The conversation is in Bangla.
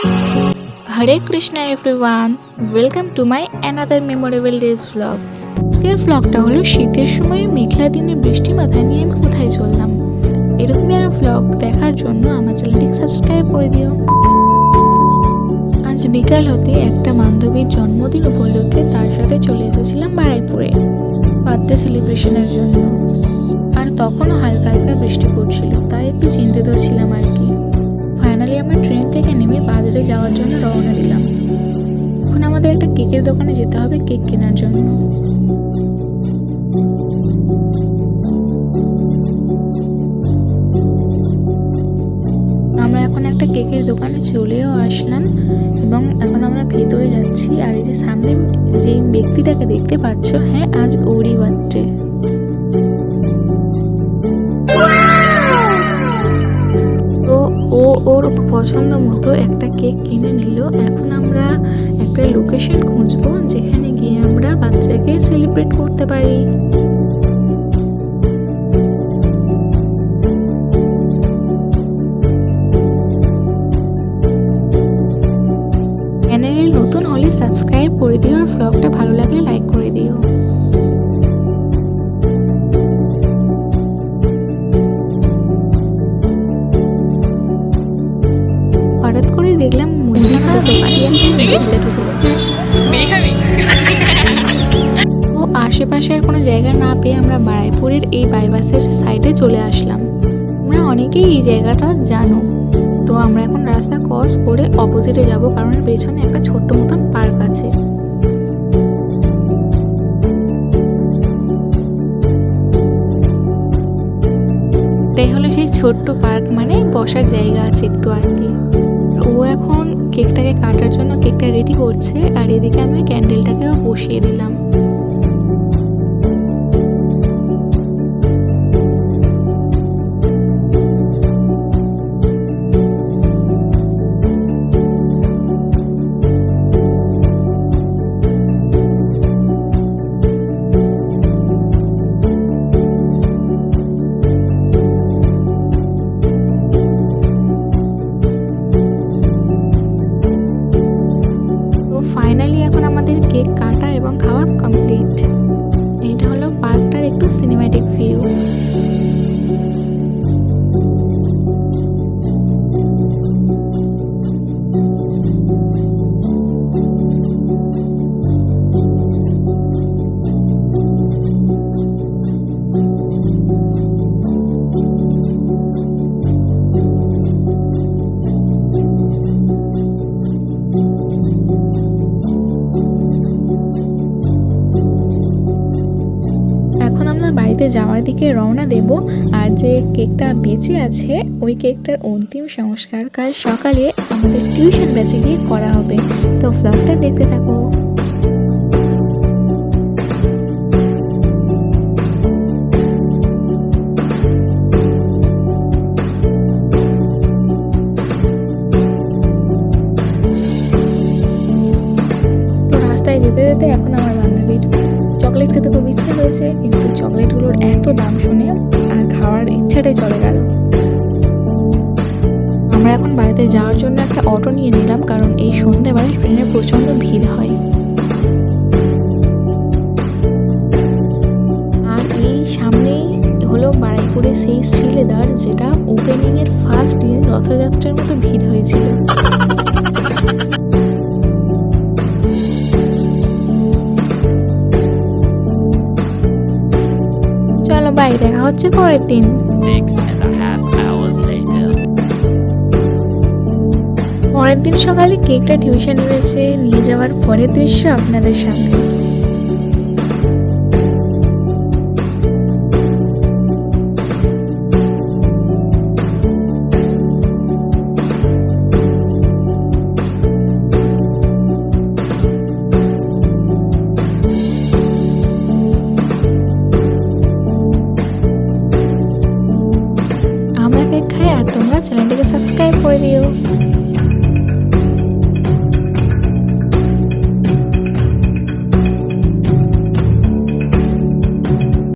Hare Krishna everyone welcome to my another memorable days vlog আজকের ভ্লগটা হলো শীতের সময় মেঘলা দিনে বৃষ্টি মাথায় নিয়ে আমি কোথায় চললাম। এরকমই আর ভ্লগ দেখার জন্য আমার চ্যানেলটিকে সাবস্ক্রাইব করে দিও। আজ বিকাল হতে একটা বান্ধবীর জন্মদিন উপলক্ষে তার সাথে চলে এসেছিলাম বারাইপুরে, বার্থডে সেলিব্রেশনের জন্য। আর তখনও হালকা হালকা বৃষ্টি পড়ছিল, তাই একটু চিন্তিত ছিলাম আর কি। আমরা ট্রেন থেকে নেমে বাজারে যাওয়ার জন্য রওনা দিলাম। এখন আমাদের একটা কেকের দোকানে যেতে হবে কেক কেনার জন্য। আমরা এখন একটা কেকের দোকানে চলেও আসলাম এবং এখন আমরা ভেতরে যাচ্ছি আর এই যে সামনে যে ব্যক্তিটাকে দেখতে পাচ্ছ হ্যাঁ আজ ওরই বার্থডে। ওর পছন্দ মতো একটা কেক কিনে নিল। এখন আমরা একটা লোকেশন খুঁজবো যেখানে গিয়ে আমরা বাচ্চাকে সেলিব্রেট করতে পারি। চ্যানেলে নতুন হলে সাবস্ক্রাইব করে দিও আর ব্লগটা ভালো লাগলে লাইক করে দিও। ও আশেপাশে আর কোনো জায়গা না পেয়ে আমরা বারাইপুরের এই বাইপাসের সাইডে চলে আসলাম। আমরা অনেকেই এই জায়গাটা জানো। তো আমরা এখন রাস্তা ক্রস করে অপোজিটে যাব কারণ পেছনে একটা ছোট্ট মতন পার্ক আছে। এটাই হলো সেই ছোট্ট পার্ক মানে বসার জায়গা আছে একটু আর কি এখন কেকটাকে কাটার জন্য কেকটা রেডি করছে আর এদিকে আমি ক্যান্ডেলটাকেও বসিয়ে দিলাম। বাড়িতে যাওয়ার দিকে রওনা দেব। আর যে কেকটা বেঁচে আছে, ওই কেকটার অন্তিম সংস্কার কাল সকালে আমাদের টিউশন ব্যাচে গিয়ে করা হবে। তো ব্লগটা দেখতে থাকো। যেতে যেতে এখন আমার বান্ধবীর চকলেট খেতে খুব হয়েছে, কিন্তু চকলেটগুলোর এত দাম শুনে আর খাওয়ার ইচ্ছাটাই চলে গেল। আমরা এখন বাড়িতে যাওয়ার জন্য একটা অটো নিয়ে নিলাম, কারণ এই সন্ধ্যেবেলায় ট্রেনে প্রচণ্ড ভিড় হয়। আর এই সামনেই হলো বারাইপুরে সেই শ্রীলেদার, যেটা ওপেনিংয়ের ফার্স্ট দিন রথযাত্রার মতো ভিড় হয়েছিল। বাই দেখা হচ্ছে পরের দিন. পরের দিন সকালে কেকটা টিউশন রয়েছে নিয়ে যাওয়ার পরের দৃশ্য আপনাদের সামনে Thank you.